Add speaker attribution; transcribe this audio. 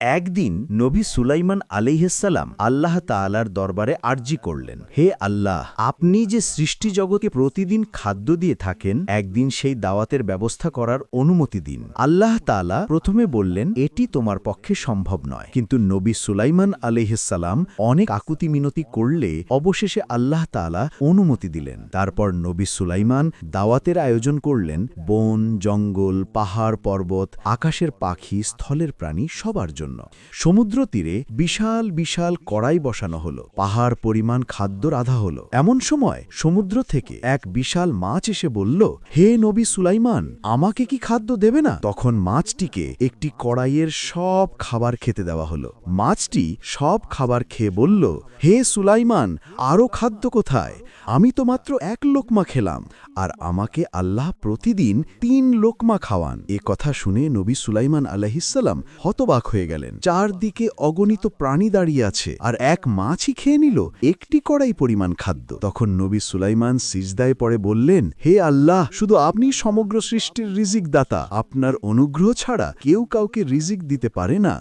Speaker 1: একদিন নবী সুলাইমান আলিহাসাল্লাম আল্লাহ তাআলার দরবারে আর্জি করলেন। হে আল্লাহ, আপনি যে সৃষ্টি জগৎকে প্রতিদিন খাদ্য দিয়ে থাকেন, একদিন সেই দাওয়াতের ব্যবস্থা করার অনুমতি দিন। আল্লাহ তাআলা প্রথমে বললেন, এটি তোমার পক্ষে সম্ভব নয়। কিন্তু নবী সুলাইমান আলিহাসাল্লাম অনেক আকুতি মিনতি করলে অবশেষে আল্লাহ তাআলা অনুমতি দিলেন। তারপর নবী সুলাইমান দাওয়াতের আয়োজন করলেন, বন, জঙ্গল, পাহাড়, পর্বত, আকাশের পাখি, স্থলের প্রাণী সবার জন্য। সমুদ্র তীরে বিশাল বিশাল কড়াই বসানো হলো। পাহাড় পরিমাণ খাদ্য রাধা হলো। এমন সময় সমুদ্র থেকে এক বিশাল মাছ এসে বলল, হে নবী সুলাইমান, আমাকে কি খাদ্য দেবে না? তখন মাছটিকে একটি কড়াইয়ের সব খাবার খেতে দেওয়া হলো। মাছটি সব খাবার খেয়ে বলল, হে সুলাইমান আরও খাদ্য কোথায়? আমি তো মাত্র এক লোকমা খেলাম। আর আমাকে আল্লাহ প্রতিদিন তিন লোকমা খাওয়ান। এ কথা শুনে নবী সুলাইমান আলাহিসাল্লাম হতবাক হয়ে গেলেন। চারদিকে অগণিত প্রাণী দাঁড়িয়ে আছে আর এক মাছই খেয়ে নিল। একটি কড়াই পরিমাণ খাদ্য। তখন নবী সুলাইমান সিজদায় পড়ে বললেন, হে আল্লাহ, শুধু আপনি সমগ্র সৃষ্টির রিজিক দাতা আপনার অনুগ্রহ ছাড়া কেউ কাউকে রিজিক দিতে পারে না।